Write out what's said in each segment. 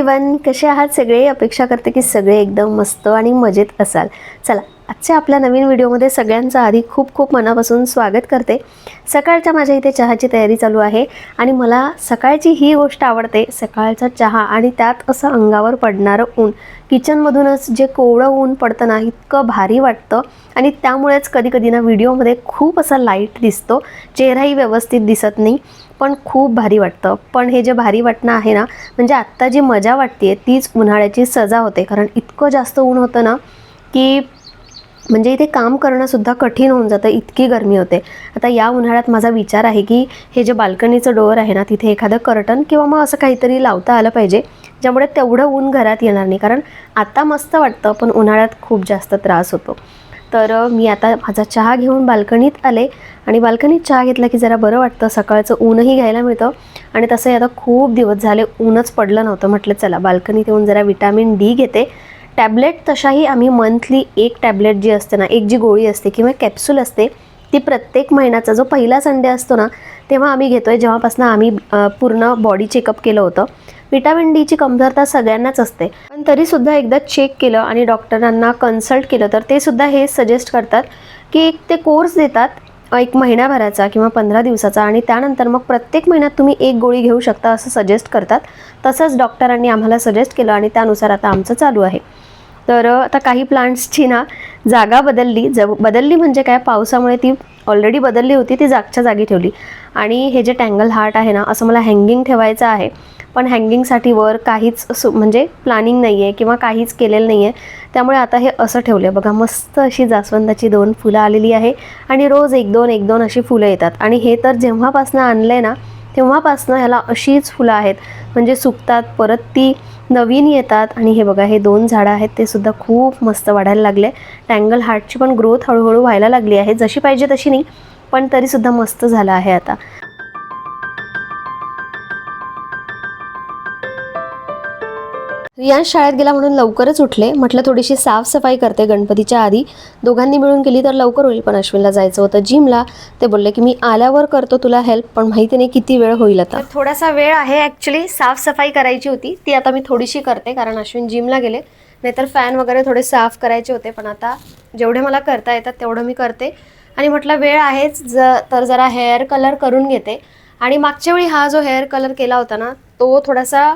Everyone कसे आहात? सगळे अपेक्षा करते की सगळे एकदम मस्त आणि मजेत असाल. चला आजच्या आपल्या नवीन व्हिडिओमध्ये सगळ्यांचं आधी खूप खूप मनापासून स्वागत करते. सकाळच्या माझ्या इथे चहाची तयारी चालू आहे आणि मला सकाळची ही गोष्ट आवडते सकाळचा चहा आणि त्यात असं अंगावर पडणारं ऊन. किचनमधूनच जे कोवळं ऊन पडतं ना इतकं भारी वाटतं आणि त्यामुळेच कधी कधी ना व्हिडिओमध्ये खूप असा लाइट दिसतो. चेहराही व्यवस्थित दिसत नाही. पण खूप भारी वाटतं. पण हे जे भारी वाटणं आहे ना म्हणजे आत्ता जी मजा वाटते तीच उन्हाळ्याची सजा होते. कारण इतकं जास्त ऊन होतं ना की म्हणजे इथे काम करणंसुद्धा कठीण होऊन जातं इतकी गरमी होते. आता या उन्हाळ्यात माझा विचार आहे की हे जे बाल्कनीचं डोअर आहे ना तिथे एखादं कर्टन किंवा मग असं काहीतरी लावता आलं पाहिजे ज्यामुळे तेवढं ऊन घरात येणार नाही. कारण आता मस्त वाटतं पण उन्हाळ्यात खूप जास्त त्रास होतो. तर मी आता माझा चहा घेऊन बाल्कनीत आले आणि बाल्कनीत चहा घेतला की जरा बरं वाटतं. सकाळचं ऊनही घ्यायला मिळतं आणि तसंही आता खूप दिवस झाले ऊनच पडलं नव्हतं. म्हटलं चला बाल्कनीत येऊन जरा विटॅमिन डी घेते. टॅबलेट तशाही आम्ही मंथली एक टॅबलेट जी असते ना एक जी गोळी असते किंवा कॅप्सूल असते ती प्रत्येक महिन्याचा जो पहिला संडे असतो ना तेव्हा आम्ही घेतो आहे जेव्हापासून आम्ही पूर्ण बॉडी चेकअप केलं होतं. विटॅमिन डीची कमतरता सगळ्यांनाच असते. पण तरीसुद्धा एकदा चेक केलं आणि डॉक्टरांना कन्सल्ट केलं तर ते सुद्धा हे सजेस्ट करतात की एक ते कोर्स देतात एक महिन्याभराचा किंवा पंधरा दिवसाचा आणि त्यानंतर मग प्रत्येक महिन्यात तुम्ही एक गोळी घेऊ शकता असं सजेस्ट करतात. तसंच डॉक्टरांनी आम्हाला सजेस्ट केलं आणि त्यानुसार आता आमचं चालू आहे. तर आता काही प्लांट्सची ना जागा बदलली. ज बदलली म्हणजे काय? पावसामुळे ती ऑलरेडी बदलली होती ती जागच्या जागी ठेवली. आणि हे जे टँगल हार्ट आहे ना असं मला हँगिंग ठेवायचं आहे. पण हँगिंगसाठी वर काहीच सु म्हणजे प्लॅनिंग नाही आहे किंवा काहीच केलेलं नाही आहे त्यामुळे आता हे असं ठेवलं आहे बघा मस्त अशी जास्वंदाची दोन फुलं आलेली आहे आणि रोज एक दोन एक दोन अशी फुलं येतात. आणि हे तर जेव्हापासनं आणलं आहे ना तेव्हापासनं ह्याला अशीच फुलं आहेत. म्हणजे सुकतात परत ती नवीन येतात. आणि हे बघा हे दोन झाडं आहेत ते सुद्धा खूप मस्त वाढायला लागले. टँगल हार्टची पण ग्रोथ हळूहळू व्हायला लागली आहे. जशी पाहिजे तशी नाही पण तरीसुद्धा मस्त झालं आहे आता. रियांश शाळेत गेला म्हणून लवकरच उठले. म्हटलं थोडीशी साफसफाई करते गणपतीच्या आधी. दोघांनी मिळून केली तर लवकर होईल. पण अश्विनला जायचं होतं जिमला. ते बोलले की मी आल्यावर करतो तुला हेल्प पण माहिती नाही किती वेळ होईल आता. थोडासा वेळ आहे ॲक्च्युली साफसफाई करायची होती. ती आता मी थोडीशी करते कारण अश्विन जिमला गेले. नाहीतर फॅन वगैरे थोडे साफ करायचे होते पण आता जेवढे मला करता येतात तेवढं मी करते. आणि म्हटलं वेळ आहेच ज तर जरा हेअर कलर करून घेते. आणि मागच्या वेळी हा जो हेअर कलर केला होता ना तो थोडासा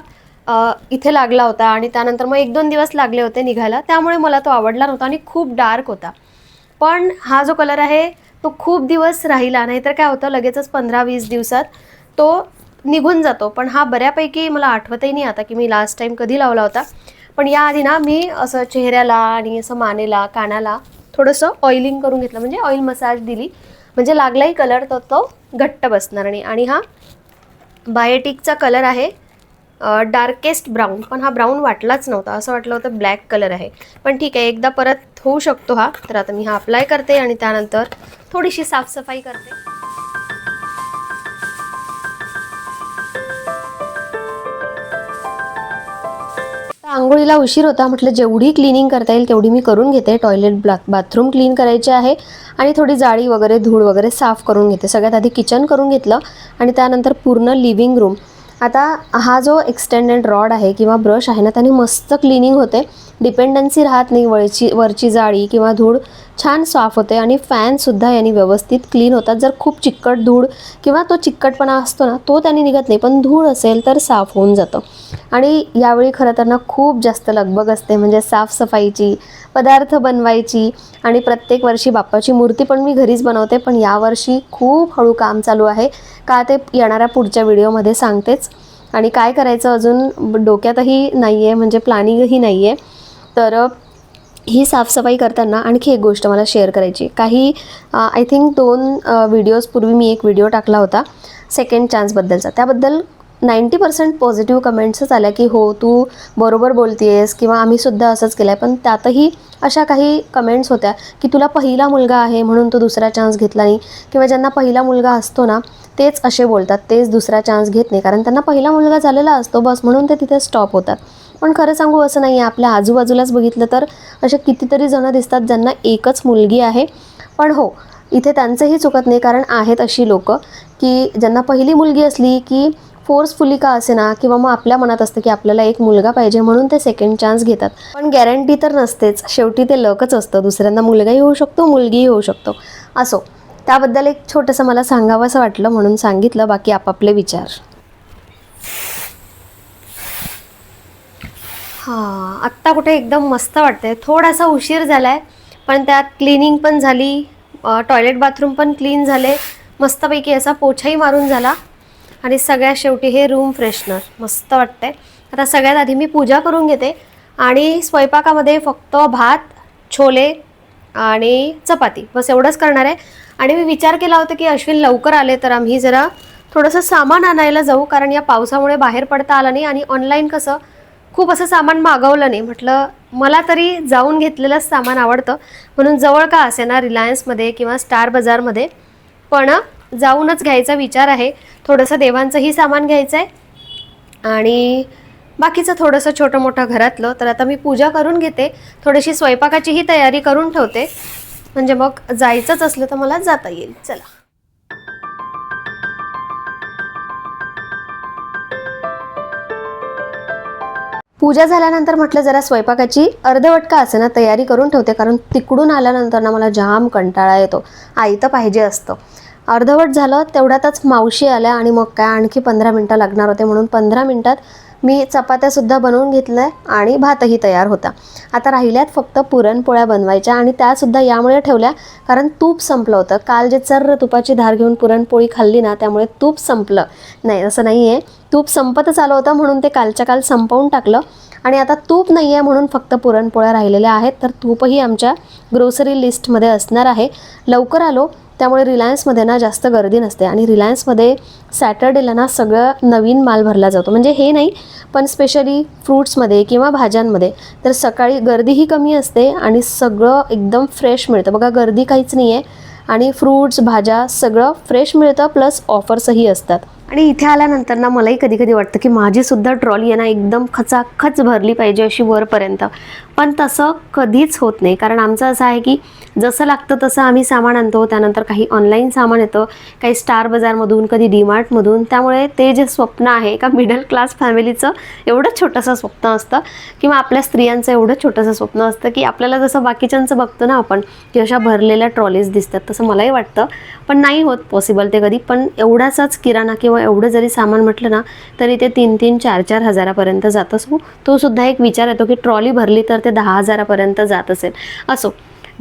इथे लागला होता आणि त्यानंतर मग एक दोन दिवस लागले होते निघायला. त्यामुळे मला तो आवडला नव्हता आणि खूप डार्क होता. पण हा जो कलर आहे तो खूप दिवस राहिला. नाहीतर काय होतं लगेचच पंधरा वीस दिवसात तो निघून जातो. पण हा बऱ्यापैकी मला आठवतही नाही आता की मी लास्ट टाईम कधी लावला होता. पण याआधी ना मी असं चेहऱ्याला आणि असं मानेला कानाला थोडंसं ऑइलिंग करून घेतलं. म्हणजे ऑइल मसाज दिली. म्हणजे लागलाही कलर तर तो घट्ट बसणार नाही. आणि हा बायोटिकचा कलर आहे. डार्केस्ट ब्राऊन पण हा ब्राऊन वाटलाच नव्हता. असं वाटलं होतं ब्लॅक कलर आहे. पण ठीक आहे एकदा परत होऊ शकतो हा. तर आता मी हा अप्लाय करते आणि त्यानंतर थोडीशी साफसफाई करते. आंघोळीला उशीर होता म्हटलं जेवढी क्लिनिंग करता येईल तेवढी मी करून घेते. टॉयलेट ब्ला बाथरूम क्लीन करायचे आहे. आणि थोडी जाळी वगैरे धूळ वगैरे साफ करून घेते. सगळ्यात आधी किचन करून घेतलं. आणि त्यानंतर पूर्ण लिव्हिंग रूम आता हा जो एक्सटेंडेड रॉड आहे किंवा ब्रश आहे ना त्याने मस्त क्लिनिंग होते. डिपेंडन्सी राहत नाही वरची वरची जाळी किंवा धूळ. छान साफ होते आणि फॅनसुद्धा यांनी व्यवस्थित क्लीन होतात. जर खूप चिकट धूळ किंवा तो चिकटपणा असतो ना तो त्यांनी निघत नाही. पण धूळ असेल तर साफ होऊन जातं. आणि यावेळी खरं तर ना खूप जास्त लगबग असते. म्हणजे साफसफाईची पदार्थ बनवायची आणि प्रत्येक वर्षी बाप्पाची मूर्ती पण मी घरीच बनवते पण यावर्षी खूप हळू काम चालू आहे. का ते येणाऱ्या पुढच्या व्हिडिओमध्ये सांगतेच. आणि काय करायचं अजून? डोक्यातही नाही आहे म्हणजे प्लॅनिंगही नाही आहे तर ही साफसफाई करताना आणखी एक गोष्ट मला शेअर करायची. काही आय थिंक दोन व्हिडिओजपूर्वी मी एक व्हिडिओ टाकला होता सेकंड चान्सबद्दलचा. त्याबद्दल नाईंटी पर्सेंट पॉझिटिव्ह कमेंट्सच आल्या की हो तू बरोबर बोलतेस किंवा आम्हीसुद्धा असंच केलं आहे पण त्यातही अशा काही कमेंट्स होत्या की तुला पहिला मुलगा आहे म्हणून तू दुसरा चान्स घेतला नाही. किंवा ज्यांना पहिला मुलगा असतो ना तेच असे बोलतात तेच दुसरा चान्स घेत नाही. कारण त्यांना पहिला मुलगा झालेला असतो बस म्हणून ते तिथे स्टॉप होतात. पण खरं सांगू असं नाही आहे आपल्या आजूबाजूलाच बघितलं तर असे कितीतरी जणं दिसतात ज्यांना एकच मुलगी आहे. पण हो इथे त्यांचंही चुकत नाही. कारण आहेत अशी लोकं की ज्यांना पहिली मुलगी असली की फोर्सफुली का असे ना किंवा मग आपल्या मनात असतं की आपल्याला एक मुलगा पाहिजे म्हणून ते सेकंड चान्स घेतात. पण गॅरंटी तर नसतेच. शेवटी ते लकच असतं. दुसऱ्यांदा मुलगाही होऊ शकतो मुलगीही होऊ शकतो. असो. त्याबद्दल एक छोटंसं मला सांगावंसं वाटलं म्हणून सांगितलं. बाकी आपापले विचार. हां. आत्ता कुठे एकदम मस्त वाटतंय. थोडासा उशीर झाला आहे पण त्यात क्लिनिंग पण झाली टॉयलेट बाथरूम पण क्लीन झाले. मस्तपैकी असा पोछाही मारून झाला. आणि सगळ्यात शेवटी हे रूम फ्रेशनर मस्त वाटतंय. आता सगळ्यात आधी मी पूजा करून घेते. आणि स्वयंपाकामध्ये फक्त भात छोले आणि चपाती. बस एवढंच करणार आहे. आणि मी विचार केला होता की अश्विन लवकर आले तर आम्ही जरा थोडंसं सामान आणायला जाऊ कारण या पावसामुळे बाहेर पडता आलं नाही आणि ऑनलाईन कसं खूप असं सामान मागवलं नाही. म्हटलं मला तरी जाऊन घेतलेलंच सामान आवडतं. म्हणून जवळ का असे ना रिलायन्समध्ये किंवा स्टार बाजारमध्ये पण जाऊनच घ्यायचा विचार आहे. थोडंसं देवांचंही सामान घ्यायचं आहे आणि बाकीचं थोडंसं छोटं मोठं घरातलं. तर आता मी पूजा करून घेते. थोडीशी स्वयंपाकाचीही तयारी करून ठेवते. म्हणजे मग जायचंच असलं तर मला जाता येईल. चला. पूजा झाल्यानंतर म्हटलं जरा स्वयंपाकाची अर्धवट का ना तयारी करून ठेवते. कारण तिकडून आल्यानंतर ना मला जाम कंटाळा येतो. आई तर पाहिजे असतं. अर्धवट झालं तेवढ्यातच मावशी आल्या आणि मग काय आणखी पंधरा मिनटं लागणार होते म्हणून पंधरा मिनटात मी चपात्यासुद्धा बनवून घेतल्या आणि भातही तयार होता. आता राहिल्यात फक्त पुरणपोळ्या बनवायच्या आणि त्यासुद्धा यामुळे ठेवल्या कारण तूप संपलं होतं. काल जे चर्र तुपाची धार घेऊन पुरणपोळी खाल्ली ना त्यामुळे तूप संपलं. नाही असं नाही आहे तूप संपतच आलं होतं म्हणून ते कालच्या काल संपवून टाकलं. आणि आता तूप नाही आहे म्हणून फक्त पुरणपोळ्या राहिलेल्या आहेत तर तूपही आमच्या ग्रोसरी लिस्टमध्ये असणार आहे. लवकर आलो. त्यामुळे रिलायन्समध्ये ना जास्त गर्दी नसते आणि रिलायन्समध्ये सॅटर्डेला ना सगळं नवीन माल भरला जातो. म्हणजे हे नाही पण स्पेशली फ्रूट्समध्ये किंवा भाज्यांमध्ये तर सकाळी गर्दीही कमी असते आणि सगळं एकदम फ्रेश मिळतं. बघा गर्दी काहीच नाही आहे आणि फ्रूट्स भाज्या सगळं फ्रेश मिळतं प्लस ऑफर्सही असतात. आणि इथे आल्यानंतर ना मलाही कधी कधी वाटतं की माझीसुद्धा ट्रॉली आहे ना एकदम खचाखच भरली पाहिजे अशी वरपर्यंत. पण तसं कधीच होत नाही. कारण आमचं असं आहे की जसं लागतं तसं आम्ही सामान आणतो. त्यानंतर काही ऑनलाईन सामान येतं. काही स्टार बाजारमधून कधी डीमार्टमधून त्यामुळे ते जे स्वप्न आहे एका मिडल क्लास फॅमिलीचं एवढं छोटंसं स्वप्न असतं किंवा आपल्या स्त्रियांचं एवढं छोटंसं स्वप्न असतं की आपल्याला जसं बाकीच्यांचं बघतो ना आपण की अशा भरलेल्या ट्रॉलीज दिसतात. तसं मलाही वाटतं. पण नाही होत पॉसिबल ते कधी. पण एवढाचाच किराणा किंवा एवढं जरी सामान म्हटलं ना तरी ते तीन तीन चार चार हजारापर्यंत जात असो. तो सुद्धा एक विचार येतो की ट्रॉली भरली तर ते दहा हजारापर्यंत जात असेल. असो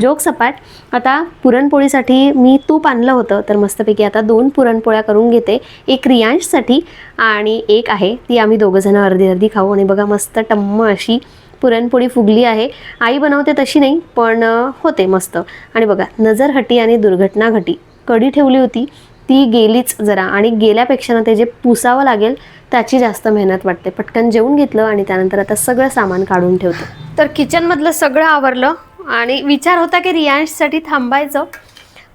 जोक सपाट. आता पुरणपोळीसाठी मी तूप आणलं होतं तर मस्तपैकी आता दोन पुरणपोळ्या करून घेते. एक रियांशसाठी आणि एक आहे ती आम्ही दोघंजणं अर्धी अर्धी खाऊ. आणि बघा मस्त टम्म अशी पुरणपोळी फुगली आहे. आई बनवते तशी नाही पण होते मस्त. आणि बघा नजर हटी आणि दुर्घटना घटी कढी ठेवली होती ती गेलीच जरा आणि गेल्यापेक्षा ना ते जे पुसावं लागेल त्याची जास्त मेहनत वाटते. पटकन जेवून घेतलं आणि त्यानंतर आता सगळं सामान काढून ठेवतो. तर किचनमधलं सगळं आवरलं आणि विचार होता की रियांशसाठी थांबायचं.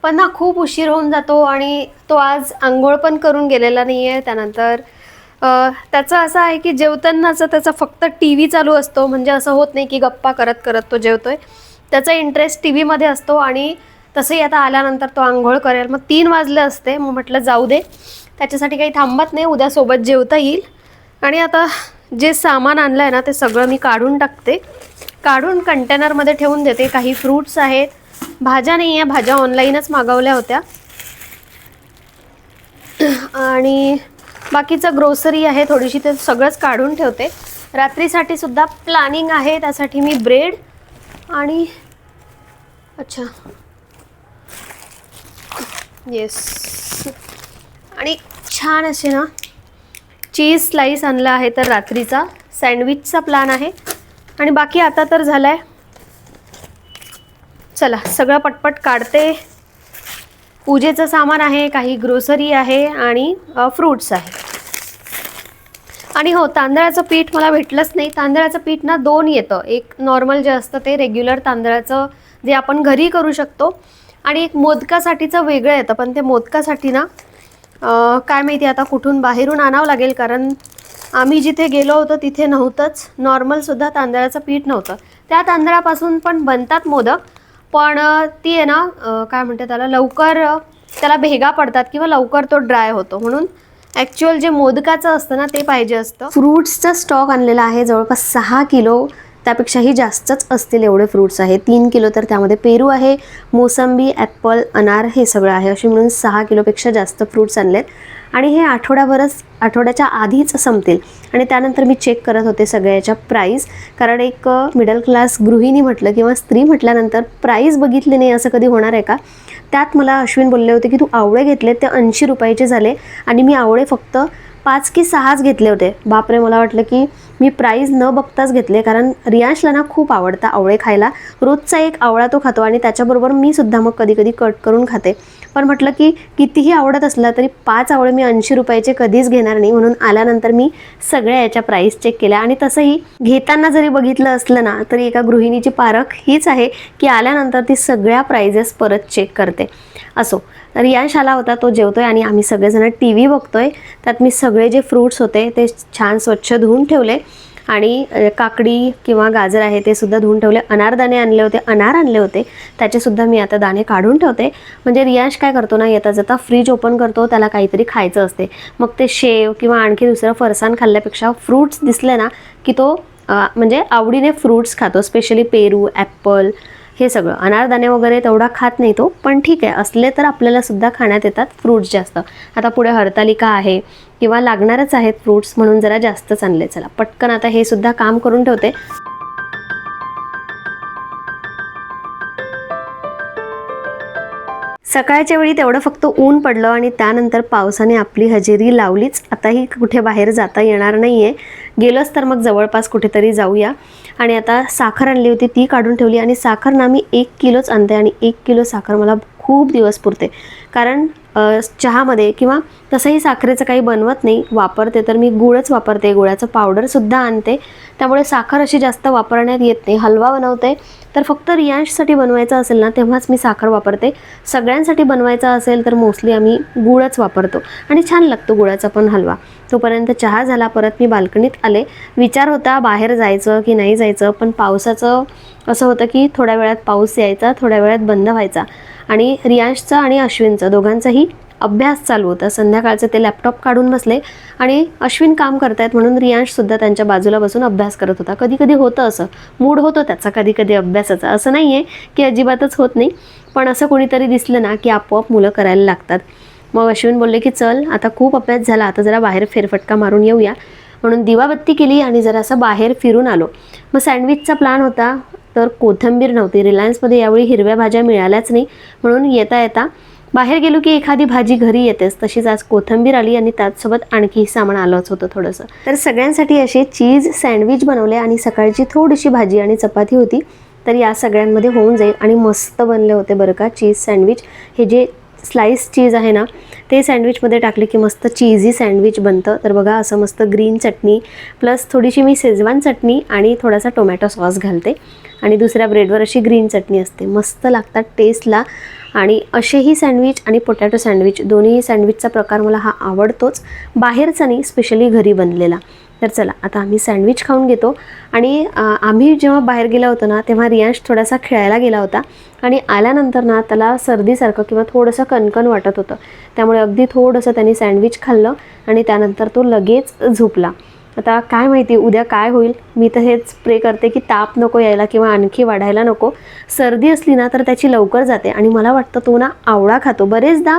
पण ना खूप उशीर होऊन जातो आणि तो आज आंघोळ पण करून गेलेला नाही आहे त्यानंतर त्याचं असं आहे की जेवतानाचं त्याचा फक्त टी व्ही चालू असतो. म्हणजे असं होत नाही की गप्पा करत करत तो जेवतोय. त्याचा इंटरेस्ट टी व्हीमध्ये असतो आणि तसंही आता आल्यानंतर तो आंघोळ करेल. मग तीन वाजले असते. मग म्हटलं जाऊ दे. त्याच्यासाठी काही थांबत नाही. उद्या सोबत जेवता येईल. आणि आता जे सामान आणलं आहे ना ते सगळं मी काढून टाकते. काढून कंटेनरमध्ये ठेवून देते. काही फ्रूट्स आहेत. भाज्या नाही आहे. भाज्या ऑनलाईनच मागवल्या होत्या. आणि बाकीचं ग्रोसरी आहे. थोडीशी ते सगळंच काढून ठेवते. रात्रीसाठी सुद्धा प्लॅनिंग आहे. त्यासाठी मी ब्रेड आणि अच्छा. येस आणि छान असे ना चीज स्लाईस आणला आहे तर रात्रीचा. सँडविचचा प्लॅन आहे. आणि बाकी आता तर झालं आहे चला सगळं पटपट काढते. पूजेचं सामान आहे काही ग्रोसरी आहे आणि फ्रूट्स आहे. आणि हो तांदळाचं पीठ मला भेटलंच नाही. तांदळाचं पीठ ना दोन येतं. एक नॉर्मल जे असतं ते रेग्युलर तांदळाचं जे आपण घरी करू शकतो. आणि एक मोदकासाठीचं वेगळं येतं पण ते मोदकासाठी ना काय माहिती आता कुठून बाहेरून आणावं लागेल कारण आम्ही जिथे गेलो होतो तिथे नव्हतंच. नॉर्मलसुद्धा तांदळाचं पीठ नव्हतं. त्या तांदळापासून पण बनतात मोदक पण ती आहे ना काय म्हणते त्याला लवकर त्याला भेगा पडतात किंवा लवकर तो ड्राय होतो. म्हणून ॲक्च्युअल जे मोदकाचं असतं ना ते पाहिजे असतं. फ्रुट्सचा स्टॉक आणलेला आहे जवळपास सहा किलो. त्यापेक्षाही जास्तच असतील एवढे फ्रुट्स आहे. तीन किलो तर त्यामध्ये पेरू आहे मोसंबी ॲपल अनार हे सगळं आहे. असे म्हणून सहा किलोपेक्षा जास्त फ्रुट्स आणलेत. आणि हे आठवड्याभरच आठवड्याच्या आधीच संपतील. आणि त्यानंतर मी चेक करत होते सगळ्याच्या प्राईस कारण एक मिडल क्लास गृहिणी म्हटलं किंवा स्त्री म्हटल्यानंतर प्राईस बघितली नाही असं कधी होणार आहे का? त्यात मला अश्विन बोलले होते की तू आवळे घेतले ते ऐंशी रुपयाचे झाले. आणि मी आवळे फक्त पाच की सहाच घेतले होते. बापरे मला वाटलं की मी प्राईज न बघताच घेतले. कारण रियांशला ना खूप आवडतं आवळे खायला. रोजचा एक आवळा तो खातो आणि त्याच्याबरोबर मी सुद्धा मग कधी कधी कट करून खाते. पण म्हटलं की कितीही आवडत असलं तरी पाच आवळे मी ऐंशी रुपयाचे कधीच घेणार नाही. म्हणून आल्यानंतर मी सगळ्या याच्या प्राईस चेक केल्या. आणि तसंही घेताना जरी बघितलं असलं ना तरी एका गृहिणीची पारख हीच आहे की आल्यानंतर ती सगळ्या प्राइजेस परत चेक करते. असो. रियांश आला होता तो जेवतोय आणि आम्ही सगळेजण टी व्ही बघतोय. त्यात मी सगळे जे फ्रूट्स होते ते छान स्वच्छ धुवून ठेवले. आणि काकडी किंवा गाजर आहे ते सुद्धा धुवून ठेवले. अनारदाणे आणले होते अनार आणले होते. त्याचे सुद्धा मी आता दाणे काढून ठेवते. म्हणजे रियाश काय करतो ना येता जाता फ्रीज ओपन करतो त्याला काहीतरी खायचं असते. मग ते शेव किंवा आणखी दुसरं फरसाण खाल्ल्यापेक्षा फ्रूट्स दिसले ना की तो म्हणजे आवडीने फ्रूट्स खातो. स्पेशली पेरू ॲपल हे सगळं. अनारदाणे वगैरे तेवढा खात नाही तो पण ठीक आहे. असले तर आपल्याला सुद्धा खाण्यात येतात फ्रूट्स जास्त. आता पुढे हरतालिका आहे किंवा लागणारच आहेत फ्रूट्स म्हणून जरा जास्तच आणले चला पटकन आता हे सुद्धा काम करून ठेवते. सकाळच्या वेळी तेवढं फक्त ऊन पडलं आणि त्यानंतर पावसाने आपली हजेरी लावलीच. आताही कुठे बाहेर जाता येणार नाही आहे गेलंच तर मग जवळपास कुठेतरी जाऊया. आणि आता साखर आणली होती ती काढून ठेवली. आणि साखर ना मी एक किलोच आणते आणि एक किलो साखर मला खूप दिवस पुरते. कारण चहामध्ये किंवा तसंही साखरेचं काही बनवत नाही वापरते तर मी गुळच वापरते. गुळाचं पावडरसुद्धा आणते. त्यामुळे साखर अशी जास्त वापरण्यात येत नाही. हलवा बनवते. तर फक्त रियांशसाठी बनवायचा असेल ना तेव्हाच मी साखर वापरते. सगळ्यांसाठी बनवायचा असेल तर मोस्टली आम्ही गुळच वापरतो. आणि छान लागतो गुळाचा पण हलवा. तोपर्यंत चहा झाला परत मी बाल्कनीत आले. विचार होता बाहेर जायचं की नाही जायचं पण पावसाचं असं होतं की थोड्या वेळात पाऊस यायचा थोड्या वेळात बंद व्हायचा. आणि रियांशचा आणि अश्विनचा दोघांचाही अभ्यास चालू होता. संध्याकाळचं ते लॅपटॉप काढून बसले आणि अश्विन काम करतायत म्हणून रियांशसुद्धा त्यांच्या बाजूला बसून अभ्यास करत होता. कधी कधी होतं असं. मूड होतो त्याचा कधी कधी अभ्यासाचा. असं नाही आहे की अजिबातच होत नाही. पण असं कोणीतरी दिसलं ना की आपोआप मुलं करायला लागतात. मग अश्विन बोलले की चल आता खूप अभ्यास झाला आता जरा बाहेर फेरफटका मारून येऊया. म्हणून दिवाबत्ती केली आणि जरा असं बाहेर फिरून आलो. मग सँडविचचा प्लॅन होता तर कोथिंबीर नव्हती. रिलायन्समध्ये यावेळी हिरव्या भाज्या मिळाल्याच नाही. म्हणून येता येता बाहेर गेलो की एखादी भाजी घरी येतेच. तशीच आज कोथिंबीर आली आणि त्याचसोबत आणखी सामान आलंच होतं थोडंसं. तर सगळ्यांसाठी असे चीज सँडविच बनवले आणि सकाळची थोडीशी भाजी आणि चपाती होती. तर या सगळ्यांमध्ये होऊन जाईल आणि मस्त बनले होते बरं का चीज सँडविच. हे जे स्लाईस चीज आहे ना ते सँडविचमध्ये टाकले की मस्त चीजी सँडविच बनतं. तर बघा असं मस्त ग्रीन चटणी प्लस थोडीशी मी शेजवान चटणी आणि थोडासा टोमॅटो सॉस घालते. आणि दुसऱ्या ब्रेडवर अशी ग्रीन चटणी असते. मस्त लागतात टेस्टला. आणि असेही सँडविच आणि पोटॅटो सँडविच दोन्ही सँडविचचा प्रकार मला हा आवडतोच. बाहेरचा नाही स्पेशली घरी बनलेला. तर चला आता आम्ही सँडविच खाऊन घेतो. आणि आम्ही जेव्हा बाहेर गेलो होतो ना तेव्हा रियांश थोडासा खेळायला गेला होता. आणि आल्यानंतर ना त्याला सर्दीसारखं किंवा थोडंसं कणकण वाटत होतं. त्यामुळे अगदी थोडंसं त्यांनी सँडविच खाल्लं आणि त्यानंतर तो लगेच झोपला. आता काय माहिती उद्या काय होईल? मी तर हेच प्रे करते की ताप नको यायला किंवा आणखी वाढायला नको. सर्दी असली ना तर त्याची लवकर जाते. आणि मला वाटतं तो ना आवळा खातो. बरेचदा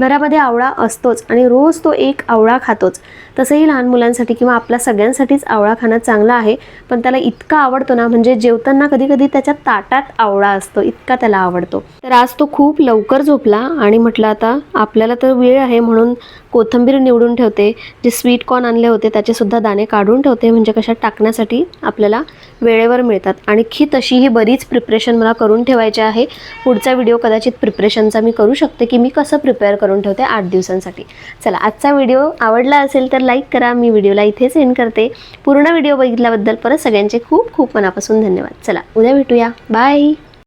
घरामध्ये आवळा असतोच आणि रोज तो एक आवळा खातोच. तसंही लहान मुलांसाठी किंवा आपल्या सगळ्यांसाठीच आवळा खाणं चांगलं आहे पण त्याला इतका आवडतो ना म्हणजे जेवताना कधी कधी त्याच्या ताटात आवळा असतो इतका त्याला आवडतो. तर आज तो खूप लवकर झोपला आणि म्हटलं आता आपल्याला तर वेळ आहे म्हणून कोथिंबीर निवडून ठेवते जे स्वीट कॉर्न आणले होते त्याचेसुद्धा दाणे काढून ठेवते म्हणजे कशा टाकण्यासाठी आपल्याला वेळेवर मिळतात. आणखी तशीही बरीच प्रिपरेशन मला करून ठेवायची आहे. पुढचा व्हिडिओ कदाचित प्रिपरेशनचा मी करू शकते की मी कसं प्रिपेअर करून ठेवते आठ दिवसांसाठी. चला आजचा व्हिडिओ आवडला असेल तर लाईक करा. मी व्हिडिओला इथेच एंड करते. पूर्ण व्हिडिओ बघितल्याबद्दल परत सगळ्यांचे खूप खूप मनापासून धन्यवाद. चला उद्या भेटूया. बाय